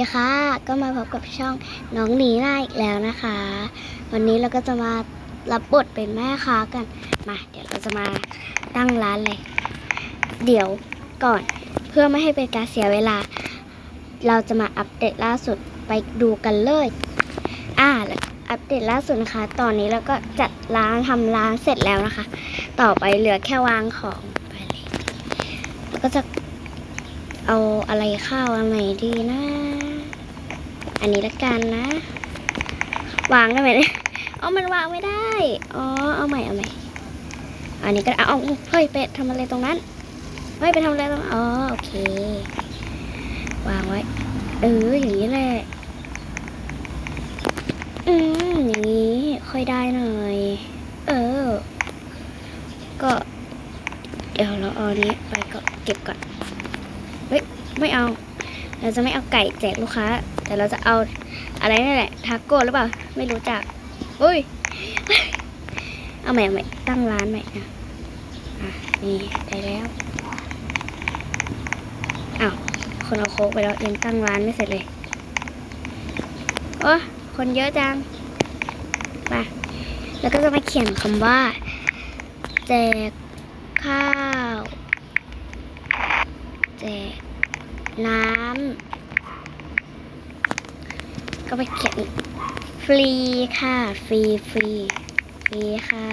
สวัสดีค่ะ ก็มาพบกับช่องน้องหนีหน้าอีกแล้วนะคะ วันนี้เราก็จะมารับบทเป็นแม่ค้ากัน มา เดี๋ยวเราจะมาตั้งร้านเลย เดี๋ยวก่อนเพื่อไม่ให้เป็นการเสียเวลา เราจะมาอัปเดตล่าสุดไปดูกันเลย อ่าแล้วอัปเดตล่าสุดนะคะ ตอนนี้เราก็จัดร้านทำร้านเสร็จแล้วนะคะ ต่อไปเหลือแค่วางของไปเลยแล้วก็จะเอาอะไรข้าวอันไหนดีนะ อันนี้ละกันนะ วางได้ไหมเนี่ยเอามันวางไม่ได้ อ๋อ เอาใหม่ เอาใหม่ อันนี้ก็เอาเอาเฮ้ยเป็ดทำอะไรตรงนั้น เฮ้ยไปทำอะไรตรงอ๋อ โอเค วางไว้ เออ อย่างนี้แหละ อืม อย่างนี้ ค่อยได้หน่อย เออ ก็ เดี๋ยวเราเอาอันนี้ไปก็เก็บก่อน เฮ้ย ไม่เอา เราจะไม่เอาไก่แจกลูกค้า แต่เราจะเอาอะไรนี่แหละทาโก้หรือเปล่า ไม่รู้จักอุ้ย เอาใหม่เอาใหม่ตั้งร้านใหม่นะอะนี่ได้แล้วอ้าวคนเอาโค้กไปแล้วยังตั้งร้านไม่เสร็จเลยโอ้คนเยอะจังมาแล้วก็จะมาเขียนคำว่า แจกข้าว แจกน้ำ ก็ไปเขียนฟรีค่ะ ฟรีฟรีฟรีค่ะ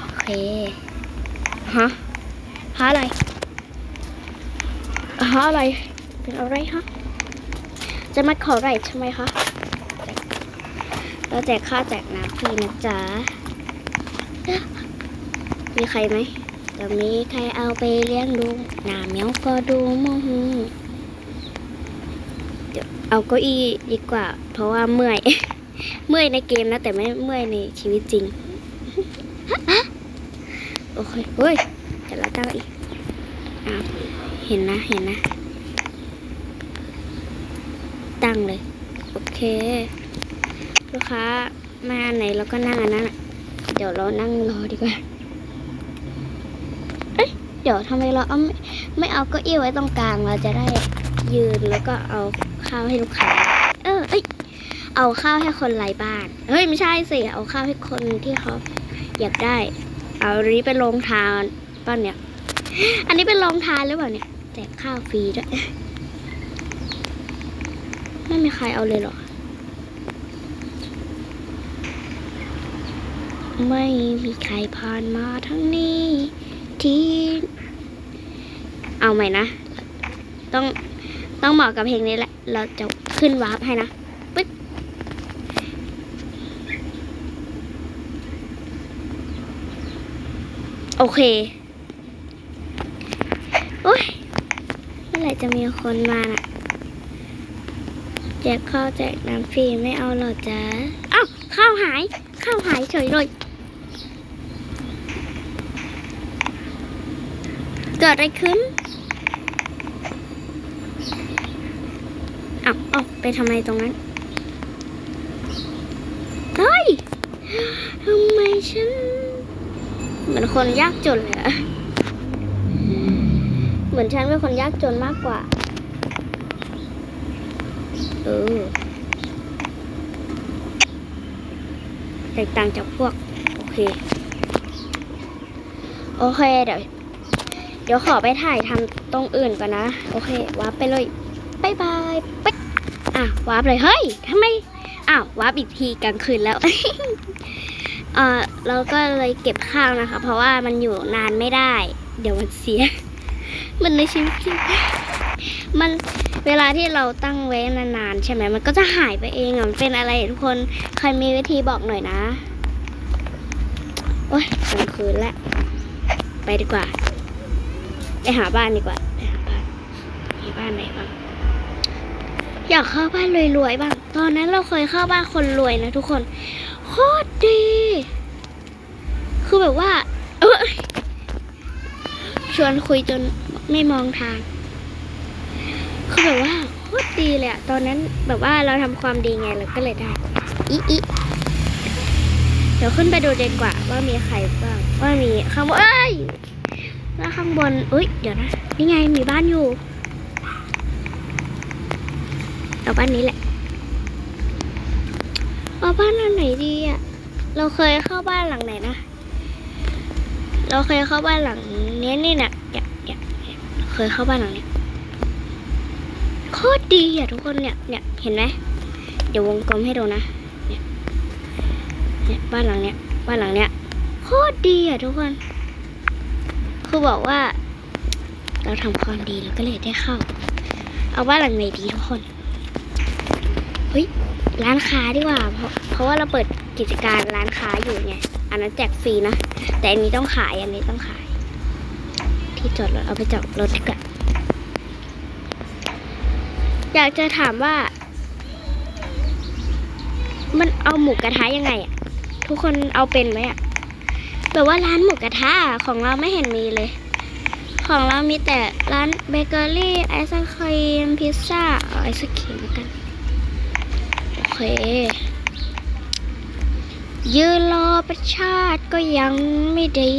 โอเค ฮะฮะอะไรฮะอะไร เป็นอะไรฮะ จะมาขออะไรใช่ไหมคะ เราแจกข้าแจกน้ำฟรีนะจ๊ะ มีใครไหมจะมีใครเอาไปเลี้ยงดูหน้าเมียวก็ดูมอง เดี๋ยวเอาเก้าอี้ดีกว่า เพราะว่าเมื่อย เมื่อยในเกมนะ แต่ไม่เมื่อยในชีวิตจริง โอเคเฮ้ยเดี๋ยวเราตั้งอีกอ้าวเห็นนะเห็นนะ ตั้งเลย โอเค ลูกค้ามาไหนเราก็นั่งอันนั้นเดี๋ยวเรานั่งรอดีกว่าเดี๋ยวทำไมเราเอาไม่ไม่เอาเก้าอี้ไว้ตรงกลางเราจะได้ยืนแล้วก็เอา ข้าวให้ลูกค้า เออเอ้ยเอาข้าวให้คนไร้บ้าน เฮ้ยไม่ใช่สิเอาข้าวให้คนที่เขาอยากได้ เอาอันนี้เป็นโรงทานป้อนเนี่ย อันนี้เป็นโรงทานหรือเปล่าเนี่ยแจกข้าวฟรีด้วย ไม่มีใครเอาเลยหรอ ไม่มีใครผ่านมาทั้งนี้ที่ เอาใหม่นะ ต้อง ต้องเหมาะกับเพลงนี้แหละ เราจะขึ้นวาร์ปให้นะปึ๊ดโอเค โอ้ยเมื่อไหร่จะมีคนมาน่ะแจกข้าวแจกน้ำฟรีไม่เอาหรอจ๊ะอ้าวข้าวหาย ข้าวหายเฉยเลยเกิดอะไรขึ้น อาเอาไปทำอะไรตรงนั้นเฮ้ยทำไมฉัน เหมือนคนยากจนเลยอะเหมือนฉันเป็นคนยากจนมากกว่า เออแตกต่างจากพวก โอเค โอเค เดี๋ยว เดี๋ยวขอไปถ่ายทำตรงอื่นก่อนนะ โอเควาไปเลย บายบายปิ๊กอะวาร์ปเลยเฮ้ยทำไมอ้าววาร์ปอีกทีกลางคืนแล้วเออเราก็เลยเก็บข้าวนะคะ เพราะว่ามันอยู่นานไม่ได้ เดี๋ยวมันเสีย มันในชีวิตจริงมันเวลาที่เราตั้งไว้นานๆใช่ไหมมันก็จะหายไปเองอะมันเป็นอะไรทุกคนใครมีวิธีบอกหน่อยนะโอ้ยกลางคืนแล้วไปดีกว่า ไปหาบ้านดีกว่า อยากเข้าบ้านรวยๆบ้าง ตอนนั้นเราเคยเข้าบ้านคนรวยนะทุกคน โคตรดี คือแบบว่า เอยชวนคุยจนไม่มองทาง คือแบบว่าโคตรดีเลยอะตอนนั้นแบบว่าเราทำความดีไงเราก็เลยได้อีอีเดี๋ยวขึ้นไปดูดีกว่า ว่ามีใครบ้าง ว่ามีข้างบนเอ้ยแล้วข้างบนอุ้ยเดี๋ยวนะ นี่ไงมีบ้านอยู่ เอาบ้านนี้แหละ เอาบ้านอันไหนดีอะ เราเคยเข้าบ้านหลังไหนนะ เราเคยเข้าบ้านหลังเนี้ยนี่เนี่ยเนี่ยเนี่ยเคยเข้าบ้านหลังเนี้ยโคตรดีอะทุกคนเนี่ยเนี่ยเห็นไหมเดี๋ยววงกลมให้ดูนะเนี่ยเนี่ยบ้านหลังเนี้ยบ้านหลังเนี้ยโคตรดีอะทุกคน คือบอกว่า เราทำความดีเราก็เลยได้เข้า เอาบ้านหลังไหนดีทุกคน เฮ้ย ร้านค้าดีกว่า เพราะเพราะว่าเราเปิดกิจการร้านค้าอยู่ไง อันนั้นแจกฟรีนะ แต่อันนี้ต้องขาย อันนี้ต้องขาย ที่จอดรถเอาไปจอดรถกว่าอยากจะถามว่า มันเอาหมูกระทะยังไงอะทุกคนเอาเป็นไหมอะแบบว่าร้านหมูกระทะของเราไม่เห็นมีเลย ของเรามีแต่ร้านเบเกอรี่ไอศครีมพิซซ่าไอศครีมกัน ยืนรอประชาติก็ยังไม่ดี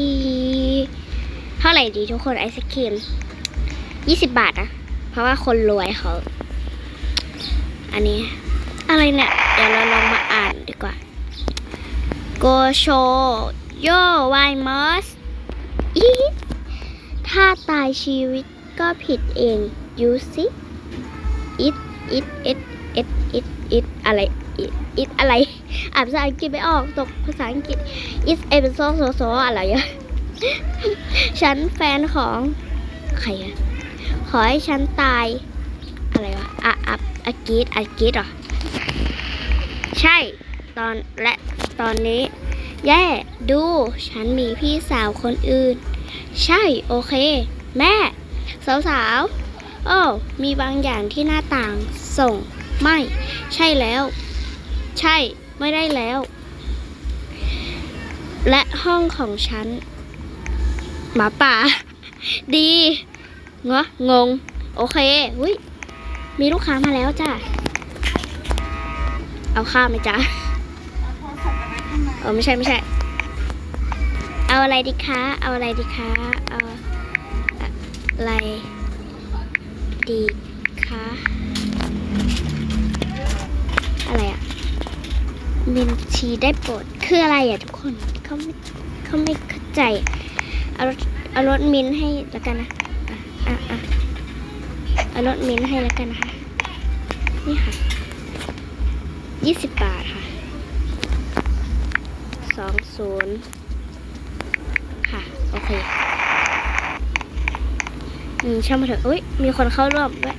เท่าไหร่ดีทุกคนไอศครีมยี่สิบบาทนะ เพราะว่าคนรวยเขา อันนี้ อะไรเนี่ย เดี๋ยวเราลองมาอ่านดีกว่า โกโชโยวายมอสอีถ้าตายชีวิตก็ผิดเอง ยูสิอิดอิดอิดอิดอิด อิดอะไรอิดอิดอะไรอ่านภาษาอังกฤษไม่ออกตกภาษาอังกฤษ is a เป็นโซโซโซอะไรอะฉันแฟนของใครอะขอให้ฉันตาย อะไรวะอะอะอะกรีดอะกรีดเหรอ ใช่ตอนและตอนนี้ แย่ ดู ฉันมีพี่สาวคนอื่น ใช่โอเค แม่ สาวๆโอ้มีบางอย่างที่หน้าต่างส่ง ไม่ ใช่แล้ว ใช่ ไม่ได้แล้ว และห้องของฉัน หมาป่า ดีเงาะงง โอเคอุ้ยมีลูกค้ามาแล้วจ้ะ เอาข้าวไหมจ๊ะเออไม่ใช่ไม่ใช่ เอาอะไรดีคะ เอาอะไรดีคะ เอาอะไรดีคะ อะไรอะ มินชีได้โปรดคืออะไรอะทุกคนเขาไม่เขาไม่เข้าใจเอารถเอารถมินให้แล้วกันนะอะอะอะเอารถมินให้แล้วกันนะคะนี่ค่ะยี่สิบบาทค่ะสองศูนย์ค่ะ โอเคอืมช่างมาเถอะอุ้ยมีคนเข้าร่วมด้วย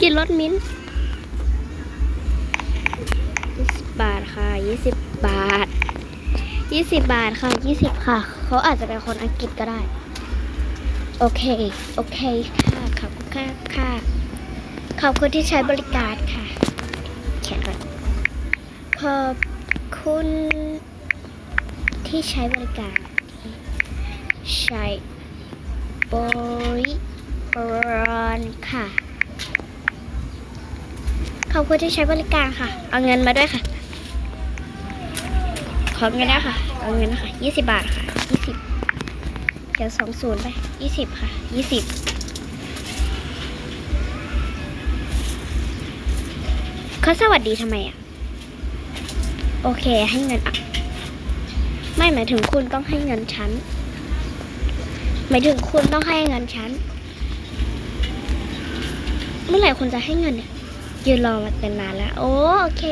กินรสมิ้น ยี่สิบบาทค่ะยี่สิบบาทยี่สิบบาทค่ะยี่สิบค่ะ เขาอาจจะเป็นคนอังกฤษก็ได้ โอเค โอเคค่ะ ขอบคุณค่ะค่ะ ขอบคุณที่ใช้บริการค่ะเขียนก่อนขอบคุณที่ใช้บริการ ใช้บริการค่ะ ขอบคุณที่ใช้บริการค่ะ เอาเงินมาด้วยค่ะ ขอเงินนะค่ะ เอาเงินนะคะยี่สิบบาทค่ะยี่สิบเดี๋ยวสองศูนย์ไปยี่สิบค่ะยี่สิบเขาสวัสดีทำไมอะ โอเคให้เงินอะ ไม่หมายถึงคุณต้องให้เงินฉัน หมายถึงคุณต้องให้เงินฉัน เมื่อไหร่คุณจะให้เงินเนี่ย ยืนรอมาเป็นนานแล้ว โอโอเค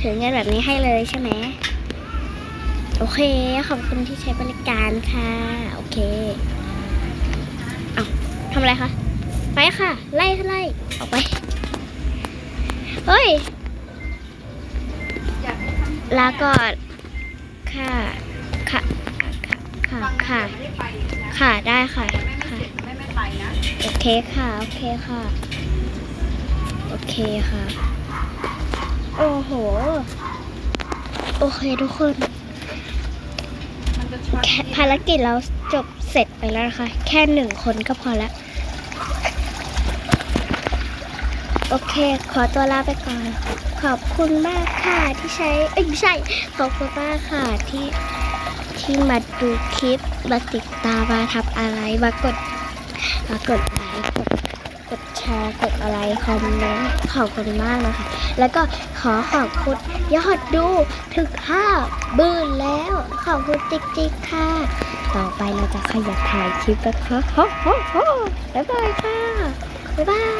ถือเงินแบบนี้ให้เลยใช่ไหมโอเค ขอบคุณที่ใช้บริการค่ะ โอเค เอาทำอะไรคะ ไปค่ะ ไล่ไล่ออกไป เฮ้ยลาก่อนค่ะ ค่ะ ค่ะ ค่ะ ค่ะ ได้ค่ะ ค่ะ โอเคค่ะ โอเคค่ะ อเคค่ะ โอ้โห โอเคทุกคนมันจะช็อตแค่ภารกิจเราจบเสร็จไปแล้วนะคะ แค่หนึ่งคนก็พอแล้ว โอเค ขอตัวลาไปก่อน ขอบคุณมากค่ะที่ใช้ เอ้ยไม่ใช่ ขอบคุณมากค่ะที่ที่มาดูคลิป มาติดตามมาทำอะไร มากดมากดไลค์กด กดแชร์ กดอะไรคอมเมนต์ขอบคุณมากนะคะ แล้วก็ขอขอบคุณยอดดูถึงห้าบืนแล้ว ขอบคุณจิ๊กๆค่ะ ต่อไปเราจะขยับถ่ายคลิปนะคะบ๊ายบายค่ะ บ๊ายบาย